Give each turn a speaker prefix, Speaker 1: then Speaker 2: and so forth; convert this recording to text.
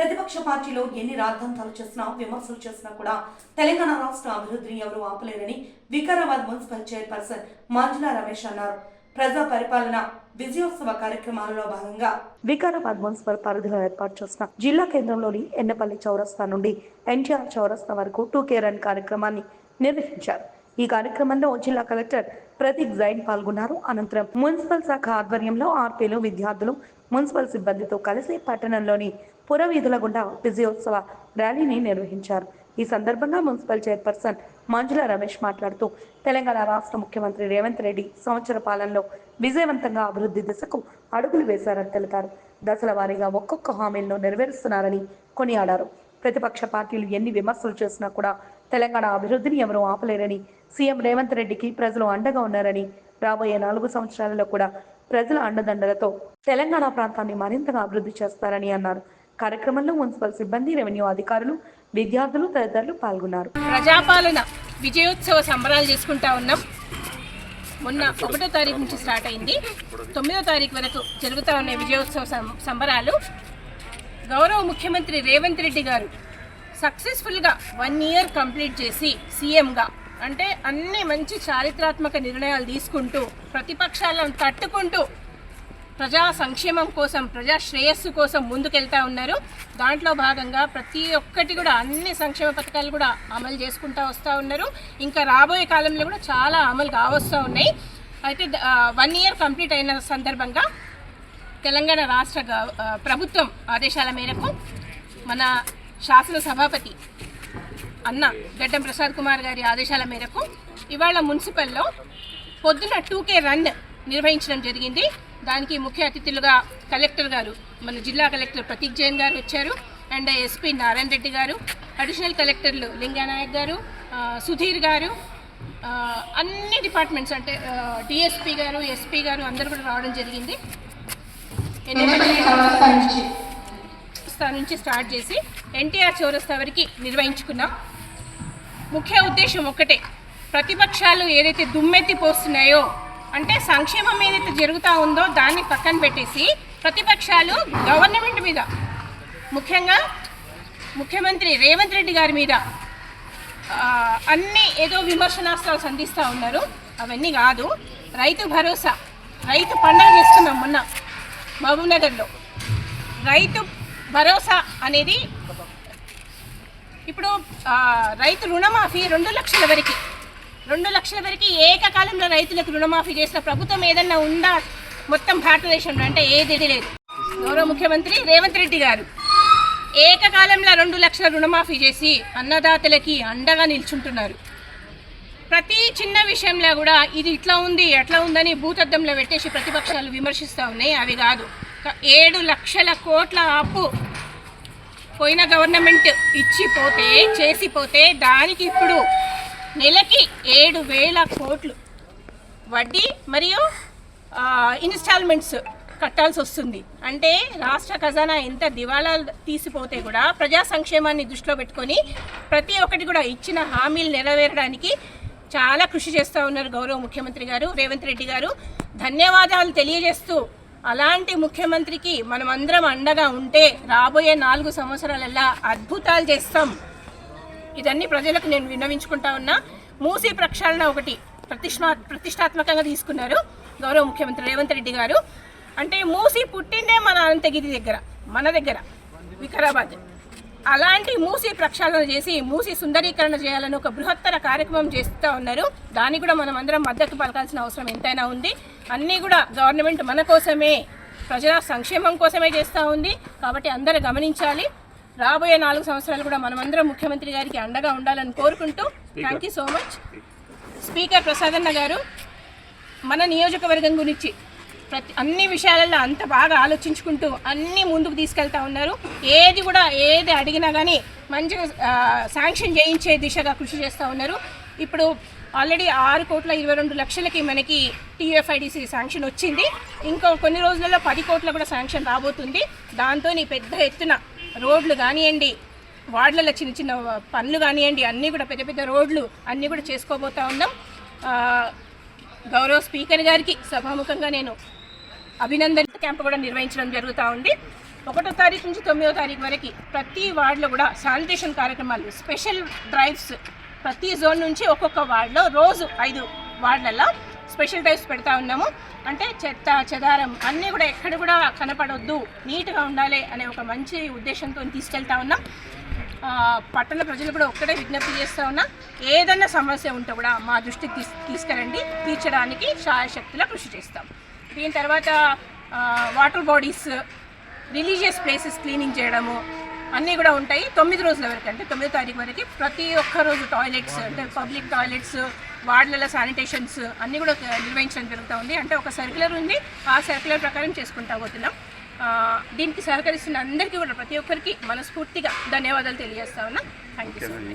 Speaker 1: ప్రతిపక్ష పార్టీలో ఎన్ని రాద్ధాంతాలు చేసినా విమర్శలు చేసినా కూడా తెలంగాణ రాష్ట్ర అభివృద్ధిని ఎవరూ ఆపలేరని వికారాబాద్ మున్సిపల్ చైర్పర్సన్ మంజులా రమేష్ అన్నారు. ప్రజా పరిపాలన విజయోత్సవ కార్యక్రమాలలో భాగంగా వికారాబాద్ మున్సిపల్ పరిధిలో ఏర్పాటు చేసిన జిల్లా కేంద్రంలోని ఎన్నపల్లి చౌరస్తా నుండి ఎన్టీఆర్ చౌరస్తా వరకు టూ కే రన్ కార్యక్రమాన్ని నిర్వహించారు. ఈ కార్యక్రమంలో జిల్లా కలెక్టర్ ప్రతీక్ జైన్ పాల్గొన్నారు. అనంతరం మున్సిపల్ శాఖ ఆధ్వర్యంలో ఆర్పీలు విద్యార్థులు మున్సిపల్ సిబ్బందితో కలిసి పట్టణంలోని పురవీధుల గుండా విజయోత్సవ ర్యాలీని నిర్వహించారు. ఈ సందర్భంగా మున్సిపల్ చైర్పర్సన్ మంజుల రమేష్ మాట్లాడుతూ తెలంగాణ రాష్ట్ర ముఖ్యమంత్రి రేవంత్ రెడ్డి సంవత్సర పాలనలో విజయవంతంగా అభివృద్ధి దిశకు అడుగులు వేశారని తెలిపారు. దశల వారీగా ఒక్కొక్క హామీలను నెరవేరుస్తున్నారని కొనియాడారు. ప్రతిపక్ష పార్టీలు ఎన్ని విమర్శలు చేసినా కూడా తెలంగాణ అభివృద్ధిని ఎవరూ ఆపలేరని సీఎం రేవంత్ రెడ్డికి ప్రజలు అండగా ఉన్నారని రాబోయే నాలుగు సంవత్సరాలలో కూడా ప్రజల అండదండలతో తెలంగాణ ప్రాంతాన్ని మరింతగా అభివృద్ధి చేస్తారని అన్నారు. కార్యక్రమంలో మున్సిపల్ సిబ్బంది రెవెన్యూ అధికారులు విద్యార్థులు తదితరులు పాల్గొన్నారు.
Speaker 2: ప్రజాపాలన విజయోత్సవ సంబరాలు చేసుకుంటా ఉన్నాం. మొన్న ఒకటో తారీఖు నుంచి స్టార్ట్ అయింది. తొమ్మిదో తారీఖు వరకు జరుగుతూ ఉన్న విజయోత్సవ సం- సంబరాలు. గౌరవ ముఖ్యమంత్రి రేవంత్ రెడ్డి గారు సక్సెస్ఫుల్గా వన్ ఇయర్ కంప్లీట్ చేసి సీఎంగా అంటే అన్ని మంచి చారిత్రాత్మక నిర్ణయాలు తీసుకుంటూ ప్రతిపక్షాలను తట్టుకుంటూ ప్రజా సంక్షేమం కోసం ప్రజా శ్రేయస్సు కోసం ముందుకెళ్తా ఉన్నారు. దాంట్లో భాగంగా ప్రతి ఒక్కటి కూడా అన్ని సంక్షేమ పథకాలు కూడా అమలు చేసుకుంటా వస్తూ ఉన్నారు. ఇంకా రాబోయే కాలంలో కూడా చాలా అమలు కావస్తూ ఉన్నాయి. అయితే వన్ ఇయర్ కంప్లీట్ అయిన సందర్భంగా తెలంగాణ రాష్ట్ర ప్రభుత్వం ఆదేశాల మేరకు మన శాసన సభాపతి అన్న గడ్డం ప్రసాద్ కుమార్ గారి ఆదేశాల మేరకు ఇవాళ మున్సిపల్లో పొద్దున టూకే రన్ నిర్వహించడం జరిగింది. దానికి ముఖ్య అతిథులుగా కలెక్టర్ గారు మన జిల్లా కలెక్టర్ ప్రతీక్ జైన్ గారు వచ్చారు. అండ్ ఎస్పీ నారాయణ రెడ్డి గారు అడిషనల్ కలెక్టర్లు లింగానాయక్ గారు సుధీర్ గారు అన్ని డిపార్ట్మెంట్స్ అంటే డిఎస్పీ గారు ఎస్పీ గారు అందరూ కూడా రావడం జరిగింది. చౌరస్తా నుంచి. స్టార్ట్ చేసి ఎన్టీఆర్ చౌరస్తా వరకు నిర్వహించుకున్నాం. ముఖ్య ఉద్దేశం ఒకటే ప్రతిపక్షాలు ఏదైతే దుమ్మెత్తి పోస్తున్నాయో అంటే సంక్షేమం ఏదైతే జరుగుతూ ఉందో దాన్ని పక్కన పెట్టేసి ప్రతిపక్షాలు గవర్నమెంట్ మీద ముఖ్యంగా ముఖ్యమంత్రి రేవంత్ రెడ్డి గారి మీద అన్ని ఏదో విమర్శనాస్త్రాలు సంధిస్తూ ఉన్నారు. అవన్నీ కాదు రైతు భరోసా రైతు పండుగ చేసుకున్నాం మొన్న మహబూబ్నగర్లో. రైతు భరోసా అనేది ఇప్పుడు రైతు రుణమాఫీ రెండు లక్షల వరకు రెండు లక్షల వరకు ఏకకాలంలో రైతులకు రుణమాఫీ చేసిన ప్రభుత్వం ఏదన్నా ఉందా? మొత్తం భారతదేశంలో అంటే ఏది లేదు. గౌరవ ముఖ్యమంత్రి రేవంత్ రెడ్డి గారు ఏకకాలంలో రెండు లక్షల రుణమాఫీ చేసి అన్నదాతలకి అండగా నిల్చుంటున్నారు. ప్రతి చిన్న విషయంలో కూడా ఇది ఇట్లా ఉంది ఎట్లా ఉందని భూతద్దంలో పెట్టేసి ప్రతిపక్షాలు విమర్శిస్తూ ఉన్నాయి. అవి కాదు. ఏడు లక్షల కోట్ల అప్పు పోయిన గవర్నమెంట్ ఇచ్చిపోతే చేసిపోతే దానికి ఇప్పుడు నెలకి ఏడు వేల కోట్లు. వడ్డీ మరియు ఇన్స్టాల్మెంట్స్ కట్టాల్సి వస్తుంది. అంటే రాష్ట్ర ఖజానా ఎంత దివాళా తీసిపోతే కూడా ప్రజా సంక్షేమాన్ని దృష్టిలో పెట్టుకొని ప్రతి ఒక్కటి కూడా ఇచ్చిన హామీలు నెరవేరడానికి చాలా కృషి చేస్తూ ఉన్నారు గౌరవ ముఖ్యమంత్రి గారు రేవంత్ రెడ్డి గారు. ధన్యవాదాలు తెలియజేస్తూ అలాంటి ముఖ్యమంత్రికి మనమందరం అండగా ఉంటే రాబోయే నాలుగు సంవత్సరాలల్లా అద్భుతాలు చేస్తాం. ఇదన్నీ ప్రజలకు నేను విన్నవించుకుంటా ఉన్నా. మూసీ ప్రక్షాళన ఒకటి ప్రతిష్ఠా ప్రతిష్టాత్మకంగా తీసుకున్నారు గౌరవ ముఖ్యమంత్రి రేవంత్ రెడ్డి గారు. అంటే మూసీ పుట్టిందే మన అనంతగిరి దగ్గర మన దగ్గర వికారాబాద్. అలాంటి మూసీ ప్రక్షాళన చేసి మూసీ సుందరీకరణ చేయాలని ఒక బృహత్తర కార్యక్రమం చేస్తూ ఉన్నారు. దానికి కూడా మనం అందరం మద్దతు పలకాల్సిన అవసరం ఎంతైనా ఉంది. అన్నీ కూడా గవర్నమెంట్ మన కోసమే ప్రజల సంక్షేమం కోసమే చేస్తూ ఉంది. కాబట్టి అందరూ గమనించాలి. రాబోయే నాలుగు సంవత్సరాలు కూడా మనమందరం ముఖ్యమంత్రి గారికి అండగా ఉండాలని కోరుకుంటూ thank you so much speaker ప్రసాదన్న గారు మన నియోజకవర్గం గురించి ప్రతి అన్ని విషయాలలో అంత బాగా ఆలోచించుకుంటూ అన్నీ ముందుకు తీసుకెళ్తా ఉన్నారు. ఏది కూడా ఏది అడిగినా కానీ మంచిగా శాంక్షన్ చేయించే దిశగా కృషి చేస్తూ ఉన్నారు. ఇప్పుడు ఆల్రెడీ ఆరు కోట్ల ఇరవై రెండు లక్షలకి మనకి టీఎఫ్ఐడిసి శాంక్షన్ వచ్చింది. ఇంకో కొన్ని రోజులలో పది కోట్ల కూడా శాంక్షన్ రాబోతుంది. దాంతో పెద్ద ఎత్తున రోడ్లు కానివ్వండి వార్డులలో చిన్న చిన్న పనులు కానివ్వండి అన్నీ కూడా పెద్ద పెద్ద రోడ్లు అన్నీ కూడా చేసుకోబోతా ఉన్నాం. గౌరవ స్పీకర్ గారికి సభాముఖంగా నేను అభినందన. క్యాంప్ కూడా నిర్వహించడం జరుగుతూ ఉంది. ఒకటో తారీఖు నుంచి తొమ్మిదో తారీఖు వరకు ప్రతి వార్డులో కూడా శానిటేషన్ కార్యక్రమాలు స్పెషల్ డ్రైవ్స్ ప్రతి జోన్ నుంచి ఒక్కొక్క వార్డులో రోజు ఐదు వార్డులలో స్పెషల్ టైప్స్ పెడతా ఉన్నాము. అంటే చెత్త చెదారం అన్నీ కూడా ఎక్కడ కూడా కనపడొద్దు నీట్గా ఉండాలి అనే ఒక మంచి ఉద్దేశంతో తీసుకెళ్తా ఉన్నాం. పట్టణ ప్రజలు కూడా ఒక్కటే విజ్ఞప్తి చేస్తూ ఉన్నా ఏదైనా సమస్య ఉంటే కూడా మా దృష్టికి తీసు తీసుకురండి. తీర్చడానికి శాయశక్తిలో కృషి చేస్తాం. దీని తర్వాత water bodies religious places cleaning చేయడము అన్నీ కూడా ఉంటాయి. తొమ్మిది రోజుల వరకు అంటే తొమ్మిదో తారీఖు వరకు ప్రతి ఒక్క రోజు టాయిలెట్స్ అంటే పబ్లిక్ టాయిలెట్స్ వార్డులలో శానిటేషన్స్ అన్నీ కూడా నిర్వహించడం జరుగుతూ ఉంది. అంటే ఒక సర్క్యులర్ ఉంది. ఆ సర్క్యులర్ ప్రకారం చేసుకుంటా పోతున్నాం. దీనికి సహకరిస్తున్న అందరికీ కూడా ప్రతి ఒక్కరికి మనస్ఫూర్తిగా ధన్యవాదాలు తెలియజేస్తా ఉన్నా. Thank you so much